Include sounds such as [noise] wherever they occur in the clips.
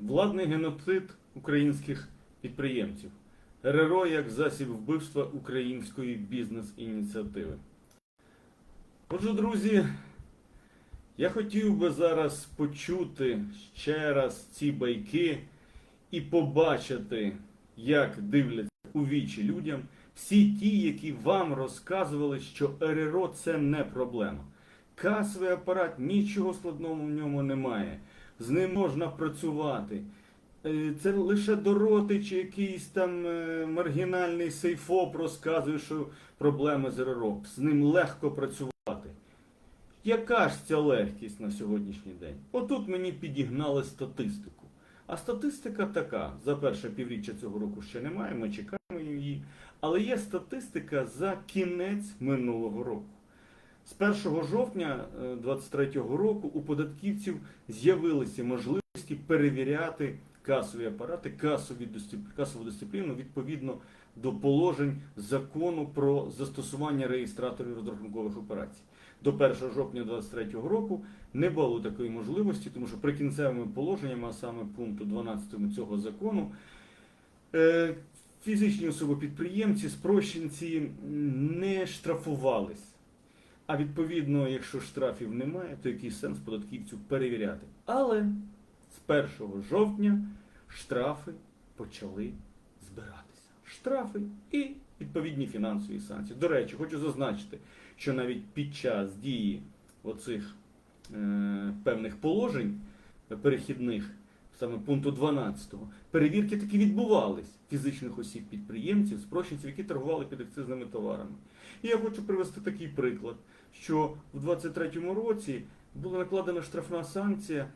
Владний геноцид українських підприємців. РРО як засіб вбивства української бізнес-ініціативи. Отже, друзі, я хотів би зараз почути ще раз ці байки і побачити, як дивляться у вічі людям всі ті, які вам розказували, що РРО це не проблема. Касовий апарат, нічого складного в ньому немає. З ним можна працювати. Е, Це лише Дороти чи якийсь там е, маргінальний сейфоп розказує, що проблеми з РРО. З ним легко працювати. Яка ж ця легкість на сьогоднішній день? Отут мені підігнали статистику. А статистика така: за перше півріччя цього року ще немає, ми чекаємо її. Але є статистика за кінець минулого року. З 1 жовтня 2023 року у податківців з'явилися можливості перевіряти касові апарати, касові касову дисципліну відповідно до положень закону про застосування реєстраторів розрахункових операцій. До 1 жовтня 2023 року не було такої можливості, тому що прикінцевими положеннями, а саме пункту 12 цього закону, е, фізичні особи-підприємці, спрощенці не штрафувались. А відповідно, якщо штрафів немає, то який сенс податківцю перевіряти? Але з 1 жовтня штрафи почали збиратися. Штрафи і відповідні фінансові санкції. До речі, хочу зазначити, що навіть під час дії оцих е, певних положень перехідних, саме пункту 12, перевірки таки відбувались фізичних осіб підприємців, спрощенців, які торгували підакцизними товарами. І я хочу привести такий приклад, що в 2023 році була накладена штрафна санкція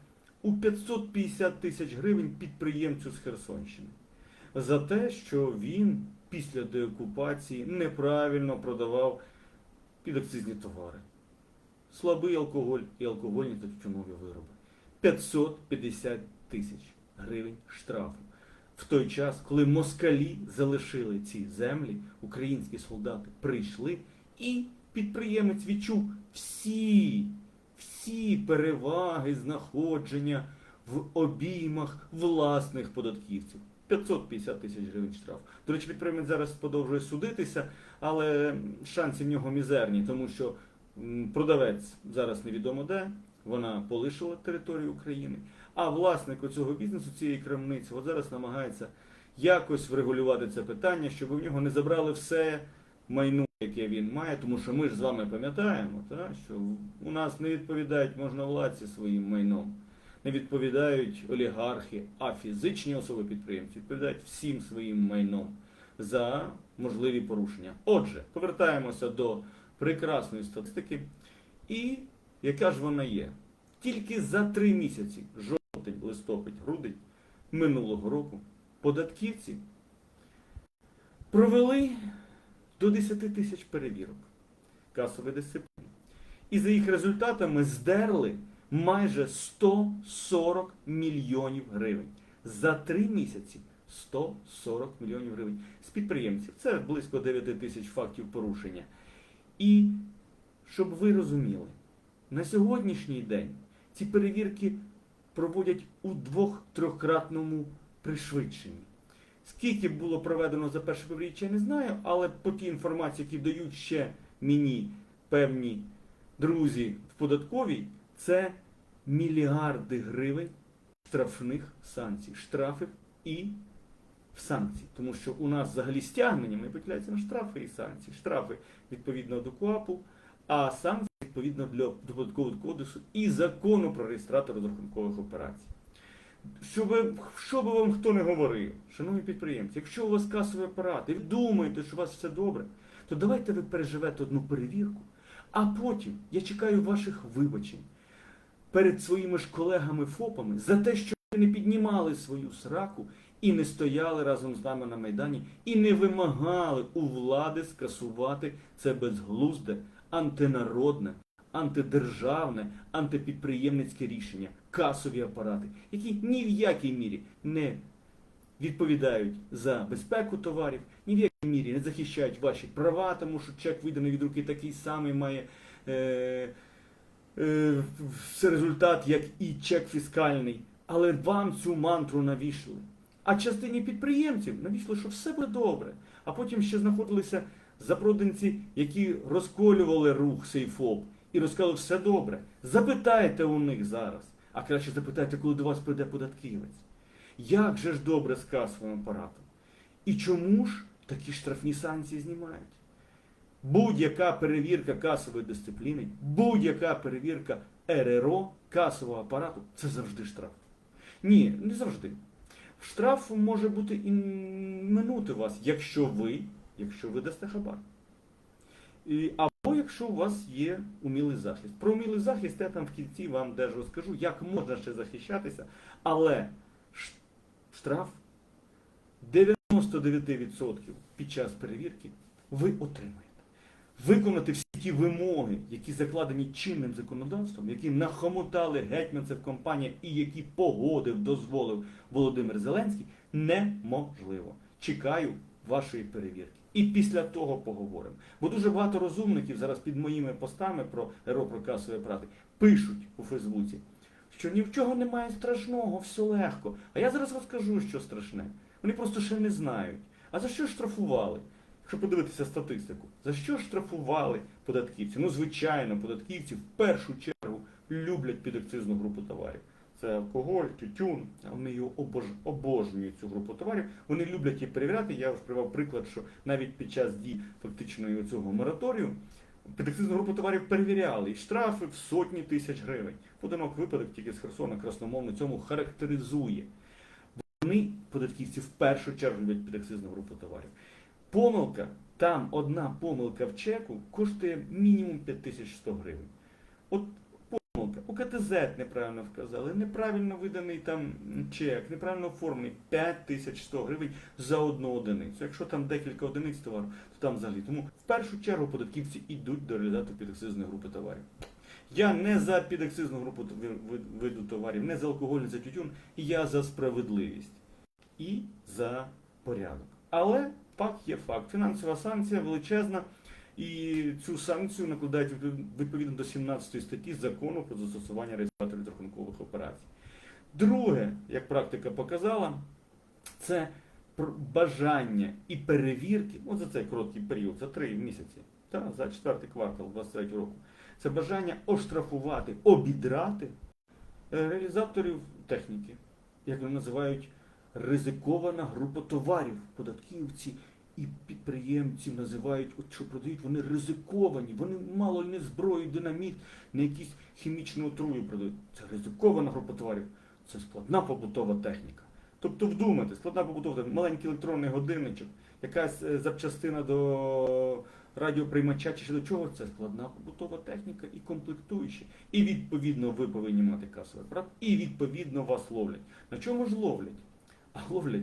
у 550 тисяч гривень підприємцю з Херсонщини за те, що він після деокупації неправильно продавав підакцизні товари. Слабий алкоголь і алкогольні та тютюнові вироби. 550 тисяч гривень штрафу. В той час, коли москалі залишили ці землі, українські солдати прийшли, і підприємець відчув всі, всі переваги знаходження в обіймах власних податківців. 550 тисяч гривень штраф. До речі, підприємець зараз продовжує судитися, але шанси в нього мізерні, тому що продавець зараз невідомо де, вона полишила територію України. А власник цього бізнесу, цієї крамниці, от зараз намагається якось врегулювати це питання, щоб у нього не забрали все майно, яке він має, тому що ми ж з вами пам'ятаємо, та, що у нас не відповідають можновладці своїм майном, не відповідають олігархи, а фізичні особи підприємці відповідають всім своїм майном за можливі порушення. Отже, повертаємося до прекрасної статистики. І яка ж вона є? Тільки за три місяці, жовтень, листопад, грудень минулого року, податківці провели до 10 тисяч перевірок касової дисципліни. І за їх результатами здерли майже 140 мільйонів гривень. За три місяці 140 мільйонів гривень з підприємців. Це близько 9 тисяч фактів порушення. І щоб ви розуміли, на сьогоднішній день ці перевірки проводять у двох-трьохкратному пришвидшенні. Скільки було проведено за перше півріччя, я не знаю, але по тій інформації, які дають ще мені певні друзі в податковій, це мільярди гривень штрафних санкцій, штрафів і санкцій. Тому що у нас взагалі стягненнями поділяються на штрафи і санкції. Штрафи відповідно до КУАПу, а санкції відповідно до податкового кодексу і закону про реєстратор розрахункових операцій. Щоб, що би вам хто не говорив, шановні підприємці, якщо у вас касовий апарат, і думаєте, що у вас все добре, то давайте ви переживете одну перевірку, а потім я чекаю ваших вибачень перед своїми ж колегами ФОПами за те, що ви не піднімали свою сраку і не стояли разом з нами на Майдані, і не вимагали у влади скасувати це безглузде, антинародне, антидержавне, антипідприємницьке рішення, касові апарати, які ні в якій мірі не відповідають за безпеку товарів, ні в якій мірі не захищають ваші права, тому що чек виданий від руки такий самий має. Е, це результат, як і чек фіскальний. Але вам цю мантру навішали. А частині підприємців навішали, що все буде добре. А потім ще знаходилися запроданці, які розколювали рух Сейфоп і розказали, все добре. Запитайте у них зараз. А краще запитайте, коли до вас прийде податківець. Як же ж добре з касовим апаратом? І чому ж такі штрафні санкції знімають? Будь-яка перевірка касової дисципліни, будь-яка перевірка РРО касового апарату це завжди штраф. Ні, не завжди. Штраф може бути і минути вас, якщо ви, якщо ви дасте хабар. І, або якщо у вас є умілий захист. Про умілий захист я там в кінці вам теж розкажу, як можна ще захищатися, але штраф 99% під час перевірки ви отримаєте. Виконати всі ті вимоги, які закладені чинним законодавством, які нахомотали гетьманцев компанія і які погодив, дозволив Володимир Зеленський, неможливо. Чекаю вашої перевірки. І після того поговоримо. Бо дуже багато розумників зараз під моїми постами про РО про касові апарати пишуть у Фейсбуці, що ні в чого немає страшного, все легко. А я зараз розкажу, що страшне. Вони просто ще не знають. А за що штрафували? Якщо подивитися статистику, за що штрафували податківці? Ну, звичайно, податківці в першу чергу люблять підакцизну групу товарів. Це алкоголь, тютюн, вони його обож... обожнюють цю групу товарів. Вони люблять її перевіряти. Я вже привав приклад, що навіть під час дій фактичної цього мораторію підакцизну групу товарів перевіряли і штрафи в сотні тисяч гривень. Поодинок випадок тільки з Херсона красномовно цьому характеризує. Вони, податківці, в першу чергу люблять підакцизну групу товарів. Помилка, там одна помилка в чеку коштує мінімум 5100 гривень. От У КТЗ неправильно вказали, неправильно виданий там чек, неправильно оформлений 5100 гривень за одну одиницю. Якщо там декілька одиниць товару, то там взагалі. Тому в першу чергу податківці йдуть до реалізату підакцизної групи товарів. Я не за підакцизну групу ви- ви- виду товарів, не за алкоголь, не за тютюн, я за справедливість і за порядок. Але факт є факт. Фінансова санкція величезна, і цю санкцію накладають відповідно до 17 статті закону про застосування реєстраторів рахункових операцій. Друге, як практика показала, це бажання і перевірки, от за цей короткий період, за три місяці, та, за четвертий квартал 23 року, це бажання оштрафувати, обідрати е, реалізаторів техніки, як вони називають ризикована група товарів. Податківці і підприємців називають, от що продають, вони ризиковані, вони мало не зброю, динаміт, не якісь хімічну отрую продають. Це ризикована група товарів, це складна побутова техніка. Тобто вдумати, складна побутова техніка, маленький електронний годинничок, якась е, запчастина до радіоприймача чи до чого, це складна побутова техніка і комплектуючі. І відповідно ви повинні мати касовий апарат, і відповідно вас ловлять. На чому ж ловлять? А ловлять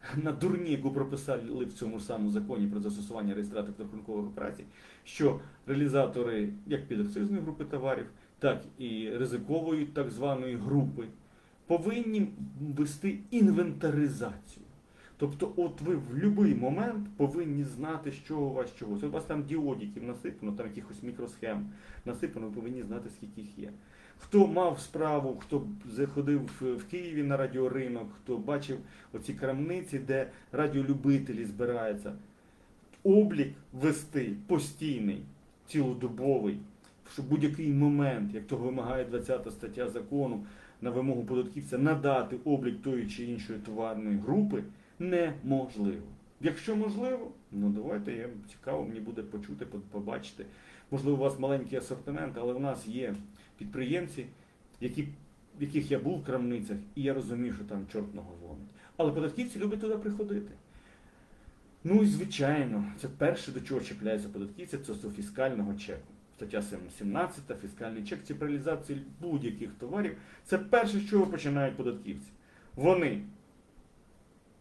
[laughs] на дурні, яку прописали в цьому самому законі про застосування реєстраторів рахункових операцій, що реалізатори як підакцизної групи товарів, так і ризикової так званої групи повинні вести інвентаризацію. Тобто, от ви в будь-який момент повинні знати, що у вас чогось. У вас там діодиків насипано, там якихось мікросхем насипано, ви повинні знати, скільки їх є. Хто мав справу, хто заходив в- Києві на радіоринок, хто бачив оці крамниці, де радіолюбителі збираються, облік вести постійний, цілодобовий, що будь-який момент, як того вимагає 20 стаття закону, на вимогу податківця надати облік тої чи іншої товарної групи неможливо. Якщо можливо, ну давайте я цікаво, мені буде почути, побачити. Можливо, у вас маленький асортимент, але у нас є підприємці, які, в яких я був в крамницях, і я розумію, що там чорт ногу зломить. Але податківці люблять туди приходити. Ну і звичайно, це перше, до чого чіпляється податківця, це до фіскального чеку. Стаття 17, фіскальний чек, це реалізації будь-яких товарів. Це перше, з чого починають податківці. Вони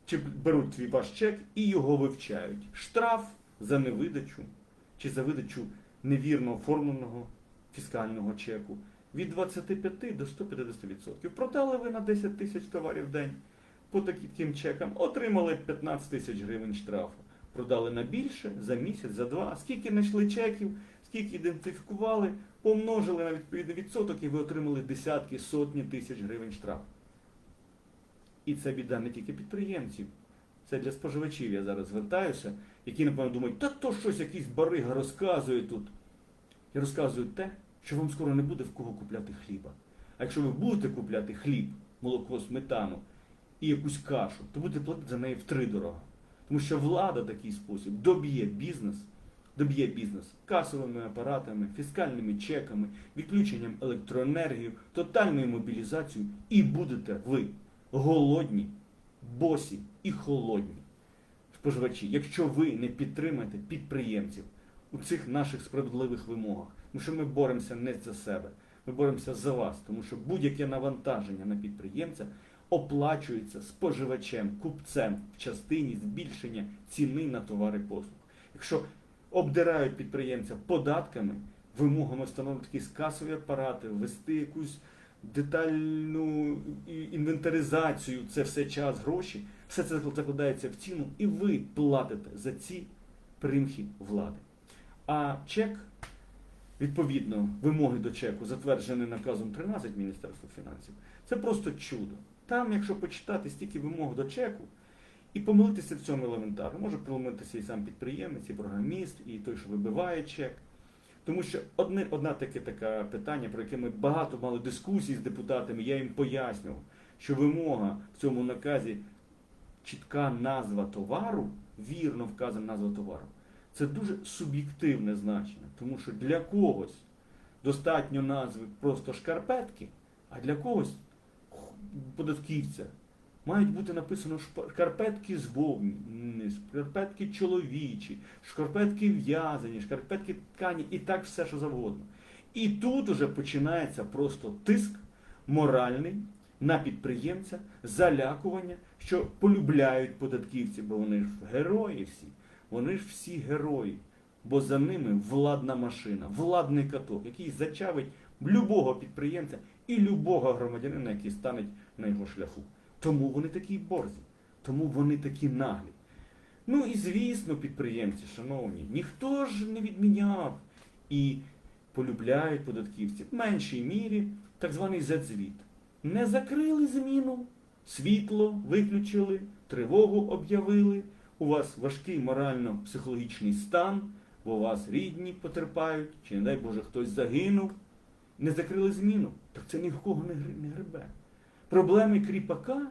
чи беруть твій ваш чек і його вивчають. Штраф за невидачу чи за видачу невірно оформленого фіскального чеку від 25 до 150%. Продали ви на 10 тисяч товарів в день по таким чекам, отримали 15 тисяч гривень штрафу. Продали на більше за місяць, за два. Скільки знайшли чеків, скільки ідентифікували, помножили на відповідний відсоток і ви отримали десятки, сотні тисяч гривень штрафу. І це біда не тільки підприємців, це для споживачів. Я зараз звертаюся, які, напевно, думають, та то щось якийсь барига розказує тут. Я розказую те, що вам скоро не буде в кого купляти хліба. А якщо ви будете купляти хліб, молоко, сметану і якусь кашу, то будете платити за неї втридорога. Тому що влада такий спосіб доб'є бізнес, доб'є бізнес касовими апаратами, фіскальними чеками, відключенням електроенергії, тотальною мобілізацією, і будете ви голодні, босі і холодні споживачі, якщо ви не підтримаєте підприємців у цих наших справедливих вимогах, тому що ми боремося не за себе, ми боремося за вас, тому що будь-яке навантаження на підприємця оплачується споживачем, купцем в частині збільшення ціни на товари послуг. Якщо обдирають підприємця податками, вимогами встановити якісь касові апарати, ввести якусь детальну інвентаризацію, це все час, гроші, все це закладається в ціну, і ви платите за ці примхи влади. А чек, відповідно, вимоги до чеку, затверджені наказом 13 Міністерства фінансів, це просто чудо. Там, якщо почитати стільки вимог до чеку, і помилитися в цьому елементарно, може помилитися і сам підприємець, і програміст, і той, що вибиває чек. Тому що одне, одна таке таке питання, про яке ми багато мали дискусій з депутатами, я їм пояснював, що вимога в цьому наказі чітка назва товару, вірно вказана назва товару, це дуже суб'єктивне значення, тому що для когось достатньо назви просто шкарпетки, а для когось податківця мають бути написано шкарпетки з вовни, шкарпетки чоловічі, шкарпетки в'язані, шкарпетки ткані і так все, що завгодно. І тут уже починається просто тиск моральний на підприємця, залякування, що полюбляють податківці, бо вони ж герої всі. Вони ж всі герої, бо за ними владна машина, владний каток, який зачавить любого підприємця і любого громадянина, який стане на його шляху. Тому вони такі борзі, тому вони такі наглі. Ну і звісно, підприємці, шановні, ніхто ж не відміняв і полюбляють податківців в меншій мірі так званий Z-звіт. Не закрили зміну, світло виключили, тривогу об'явили, у вас важкий морально-психологічний стан, бо у вас рідні потерпають, чи, не дай Боже, хтось загинув. Не закрили зміну, так це ні в кого не гребе. Проблеми кріпака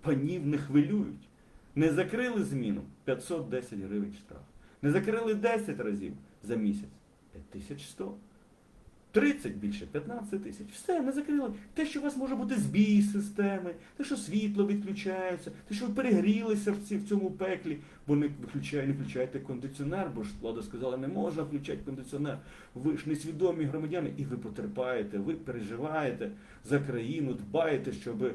панів не хвилюють. Не закрили зміну 510 гривень штраф. Не закрили 10 разів за місяць 5100. 30 більше, 15 тисяч. Все, не закрили. Те, що у вас може бути збій системи, те, що світло відключається, те, що ви перегрілися в, ці, в цьому пеклі, бо не виключає, не включаєте кондиціонер, бо ж влада сказала, не можна включати кондиціонер. Ви ж несвідомі громадяни, і ви потерпаєте, ви переживаєте за країну, дбаєте, щоб,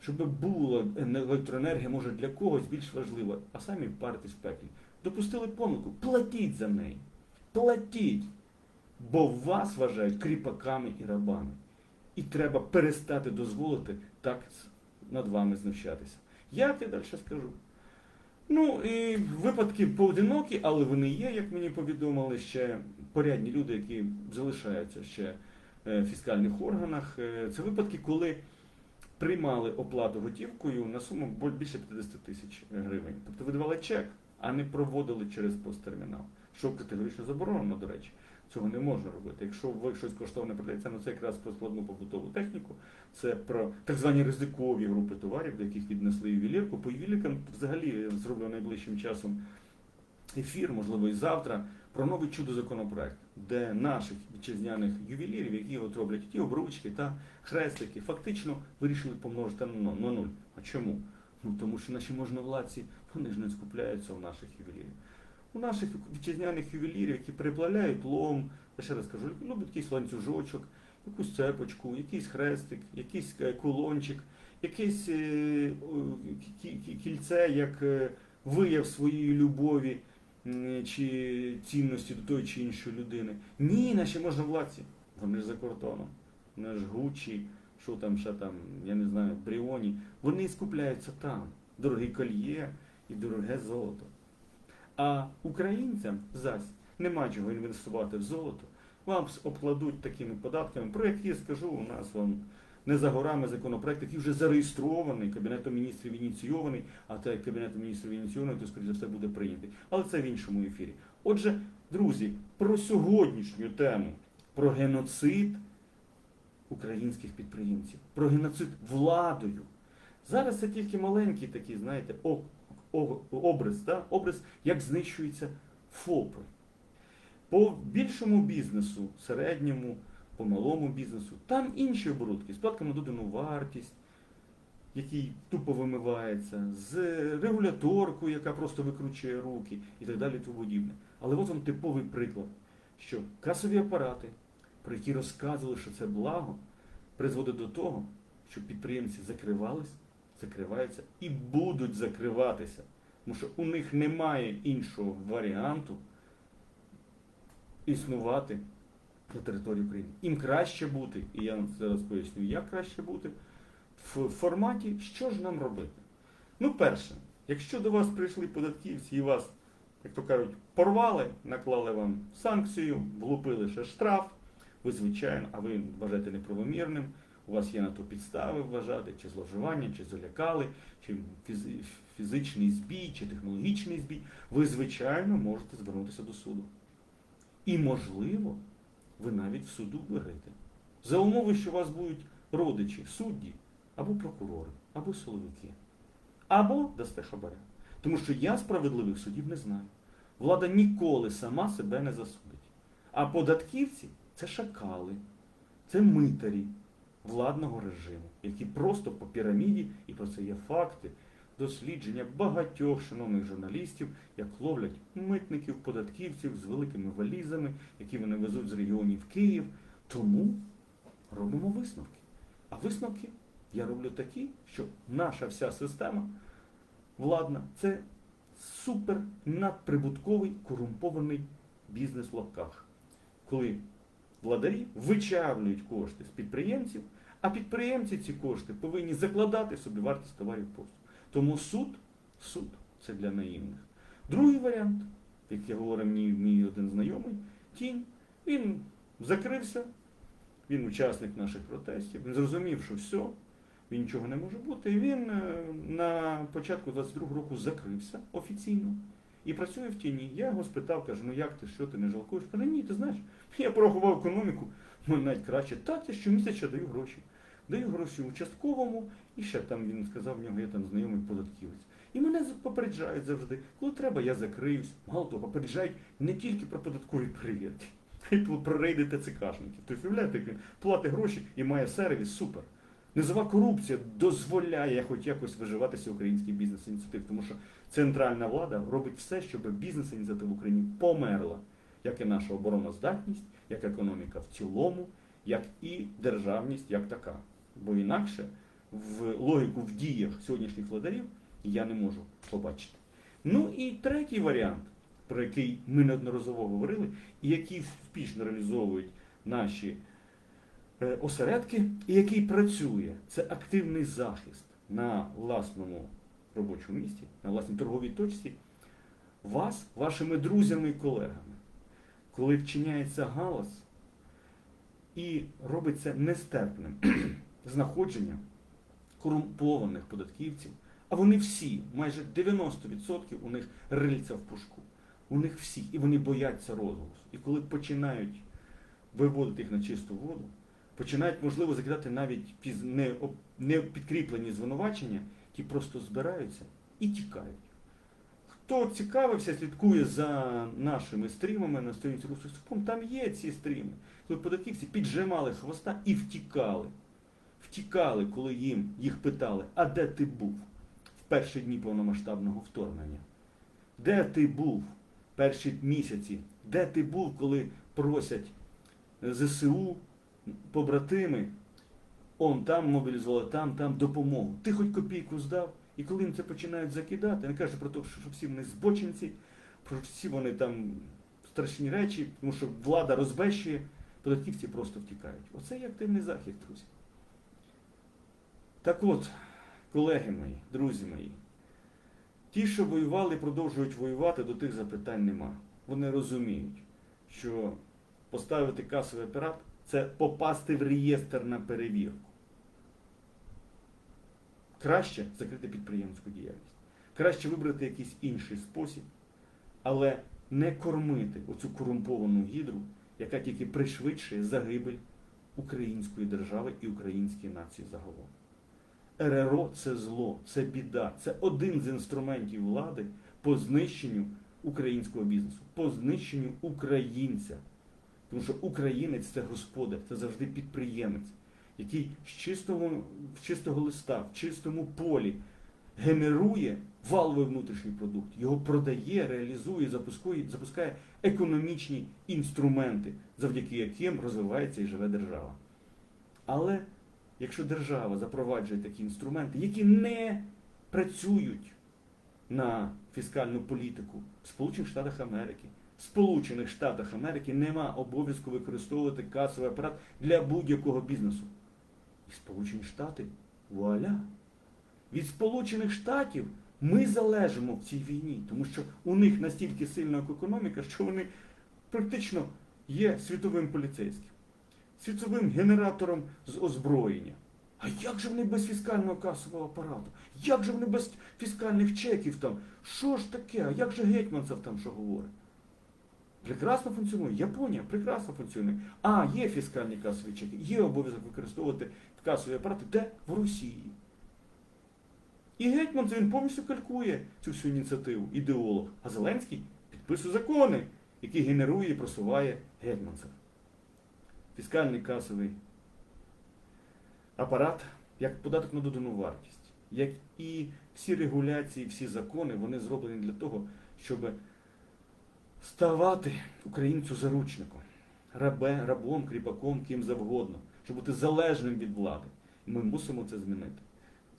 щоб була електроенергія, може для когось більш важлива, а самі паритесь в пеклі. Допустили помилку, платіть за неї. Платіть. Бо вас вважають кріпаками і рабами. І треба перестати дозволити так над вами знущатися. Я тебе далі скажу. Ну і випадки поодинокі, але вони є, як мені повідомили, ще порядні люди, які залишаються ще е, в фіскальних органах. Е, Це випадки, коли приймали оплату готівкою на суму більше 50 тисяч гривень. Тобто видавали чек, а не проводили через посттермінал. Що категорично заборонено, до речі. Цього не можна робити. Якщо ви щось коштовне продається, ну це якраз про складну побутову техніку, це про так звані ризикові групи товарів, до яких віднесли ювелірку. По ювеліркам взагалі я зроблю найближчим часом ефір, можливо, і завтра, про новий чудо законопроект, де наших вітчизняних ювелірів, які от роблять ті обручки та хрестики, фактично вирішили помножити на нуль. А чому? Ну тому що наші можновладці вони ж не скупляються у наших ювелірів. У наших вітчизняних ювелірів, які переплавляють лом, я ще раз кажу, люблять якийсь ланцюжочок, якусь цепочку, якийсь хрестик, якийсь е, кулончик, якесь е, кільце як е, вияв своєї любові чи цінності до тої чи іншої людини. Ні, наші можновладці, вони ж за кордоном, вони ж Гуччі, що там, ще там, я не знаю, Бріоні, вони скупляються там. Дорогі кольє і дороге золото. А українцям зась нема чого інвестувати в золото. Вам обкладуть такими податками, про які я скажу, у нас вон не за горами законопроект, який вже зареєстрований, Кабінетом міністрів ініційований, а те, як Кабінетом міністрів ініційований, то, скоріше за все, буде прийнятий. Але це в іншому ефірі. Отже, друзі, про сьогоднішню тему, про геноцид українських підприємців, про геноцид владою. Зараз це тільки маленький такий, знаєте, о- о- образ, да? образ, як знищуються ФОПи. По більшому бізнесу, середньому, по малому бізнесу, там інші оборудки, податком на додану вартість, який тупо вимивається, з регуляторкою, яка просто викручує руки і так далі, тому подібне. Але от вам типовий приклад, що касові апарати, про які розказували, що це благо, призводить до того, що підприємці закривались, закриваються і будуть закриватися. Тому що у них немає іншого варіанту існувати на території України. Їм краще бути, і я вам зараз поясню, як краще бути, в форматі, що ж нам робити. Ну, перше, якщо до вас прийшли податківці і вас, як то кажуть, порвали, наклали вам санкцію, влупили ще штраф, ви, звичайно, а ви вважаєте неправомірним, у вас є на то підстави вважати, чи зловживання, чи залякали, чи фізичний збій, чи технологічний збій, ви, звичайно, можете звернутися до суду. І, можливо, ви навіть в суду виграєте. За умови, що у вас будуть родичі, судді, або прокурори, або силовики, або дасте хабаря. Тому що я справедливих судів не знаю. Влада ніколи сама себе не засудить. А податківці це шакали, це митарі владного режиму, які просто по піраміді, і про це є факти, дослідження багатьох шановних журналістів, як ловлять митників, податківців з великими валізами, які вони везуть з регіонів Київ. Тому робимо висновки. А висновки я роблю такі, що наша вся система владна це супер надприбутковий корумпований бізнес в лапках. Коли владарі вичавлюють кошти з підприємців, а підприємці ці кошти повинні закладати собі вартість товарів послуг. Тому суд, суд це для наївних. Другий варіант, як я говорив мій, мій один знайомий, тінь, він закрився, він учасник наших протестів, він зрозумів, що все, він нічого не може бути. І він е, на початку 22-го року закрився офіційно і працює в тіні. Я його спитав, кажу, ну як ти, що ти не жалкуєш? Каже, ні, ти знаєш, я порахував економіку, ну навіть краще. Так, я щомісяця даю гроші. Даю гроші участковому, і ще там він сказав, в нього є там знайомий податківець. І мене попереджають завжди. Коли треба, я закриюсь. Мало того, попереджають не тільки про податкові перевірки, а й про рейди ТЦКшників. Тобто, уявляєте, платить гроші і має сервіс, супер. Низова корупція дозволяє хоч якось виживатися український бізнес-ініціатив, тому що центральна влада робить все, щоб бізнес-ініціатива в Україні померла, як і наша обороноздатність, як економіка в цілому, як і державність як така. Бо інакше в логіку в діях сьогоднішніх владарів я не можу побачити. Ну і третій варіант, про який ми неодноразово говорили, і який впішно реалізовують наші осередки, і який працює, це активний захист на власному робочому місці, на власній торговій точці, вас, вашими друзями і колегами, коли вчиняється галас і робиться нестерпним [clears throat] знаходження корумпованих податківців, а вони всі, майже 90% у них рильця в пушку. У них всі, і вони бояться розголосу. І коли починають виводити їх на чисту воду, починають, можливо, закидати навіть не, підкріплені звинувачення, ті просто збираються і тікають. Хто цікавився, слідкує за нашими стрімами на сторінці Суком, там є ці стріми, коли податківці піджимали хвоста і втікали. Втікали, коли їм їх питали, а де ти був в перші дні повномасштабного вторгнення? Де ти був перші місяці? Де ти був, коли просять ЗСУ, побратими, он там мобілізували, там, там допомогу. Ти хоч копійку здав, і коли їм це починають закидати, не кажуть про те, що всі вони збочинці, про всі вони там страшні речі, тому що влада розбещує, податківці просто втікають. Оце є активний захід, друзі. Так от, колеги мої, друзі мої, ті, що воювали, продовжують воювати, до тих запитань нема. Вони розуміють, що поставити касовий апарат це попасти в реєстр на перевірку. Краще закрити підприємську діяльність. Краще вибрати якийсь інший спосіб, але не кормити оцю корумповану гідру, яка тільки пришвидшує загибель української держави і української нації загалом. РРО це зло, це біда, це один з інструментів влади по знищенню українського бізнесу, по знищенню українця. Тому що українець це господар, це завжди підприємець, який з чистого, з чистого листа, в чистому полі генерує валовий внутрішній продукт, його продає, реалізує, запускає, запускає економічні інструменти, завдяки яким розвивається і живе держава. Але якщо держава запроваджує такі інструменти, які не працюють на фіскальну політику в Сполучених Штатах Америки, в Сполучених Штатах Америки нема обов'язку використовувати касовий апарат для будь-якого бізнесу. І Сполучені Штати, вуаля! Від Сполучених Штатів ми залежимо в цій війні, тому що у них настільки сильна економіка, що вони практично є світовим поліцейським, світовим генератором з озброєння. А як же вони без фіскального касового апарату? Як же вони без фіскальних чеків там? Що ж таке? А як же Гетьманцев там що говорить? Прекрасно функціонує. Японія прекрасно функціонує. А, є фіскальні касові чеки, є обов'язок використовувати касові апарати. Де? В Росії. І Гетьманцев він повністю калькує цю всю ініціативу, ідеолог. А Зеленський підписує закони, які генерує і просуває Гетьманцев. Фіскальний касовий апарат як податок на додану вартість, як і всі регуляції, всі закони, вони зроблені для того, щоб ставати українцю заручником, рабе, рабом, кріпаком, ким завгодно, щоб бути залежним від влади. Ми мусимо це змінити.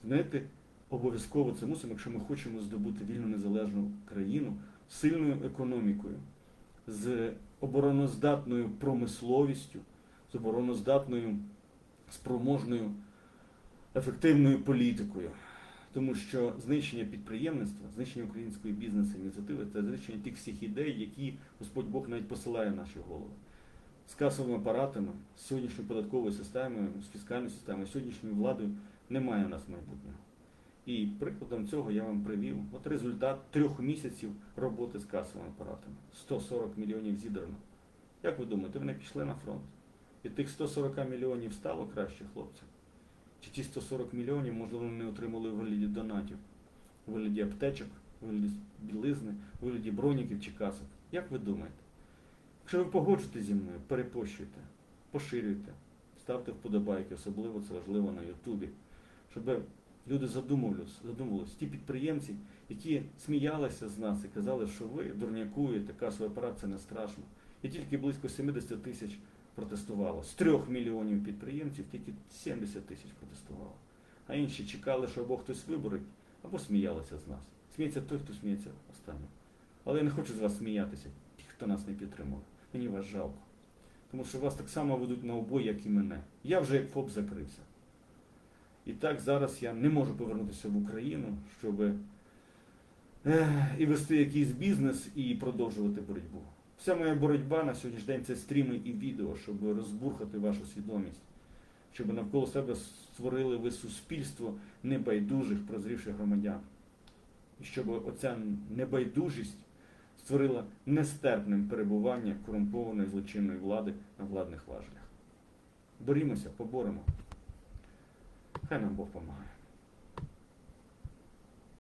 Змінити обов'язково це мусимо, якщо ми хочемо здобути вільну незалежну країну з сильною економікою, з обороноздатною промисловістю, з обороноздатною спроможною ефективною політикою. Тому що знищення підприємництва, знищення української бізнес-ініціативи це знищення тих всіх ідей, які Господь Бог навіть посилає в наші голови. З касовими апаратами, з сьогоднішньою податковою системою, з фіскальною системою, з сьогоднішньою владою немає у нас майбутнього. І прикладом цього я вам привів от результат трьох місяців роботи з касовими апаратами. 140 мільйонів зідрано. Як ви думаєте, вони пішли на фронт? І тих 140 мільйонів стало краще хлопцям? Чи ті 140 мільйонів, можливо, вони отримали у вигляді донатів, у вигляді аптечок, у вигляді білизни, у вигляді броніків чи касок? Як ви думаєте? Якщо ви погоджуєтесь зі мною, перепощуйте, поширюйте, ставте вподобайки, особливо це важливо на Ютубі, щоб люди задумувалися, задумувалися. Ті підприємці, які сміялися з нас і казали, що ви дурнякуєте, касовий апарат це не страшно. І тільки близько 70 тисяч протестувало. З трьох мільйонів підприємців тільки 70 тисяч протестувало. А інші чекали, що або хтось виборить, або сміялися з нас. Сміється той, хто сміється останнім. Але я не хочу з вас сміятися, ті, хто нас не підтримав. Мені вас жалко. Тому що вас так само ведуть на обой, як і мене. Я вже як ФОП закрився. І так зараз я не можу повернутися в Україну, щоб і вести якийсь бізнес і продовжувати боротьбу. Вся моя боротьба на сьогоднішній день це стріми і відео, щоб розбурхати вашу свідомість, щоб навколо себе створили ви суспільство небайдужих, прозрівших громадян. І щоб оця небайдужість створила нестерпним перебування корумпованої злочинної влади на владних важелях. Борімося, поборемо. Хай нам Бог помагає.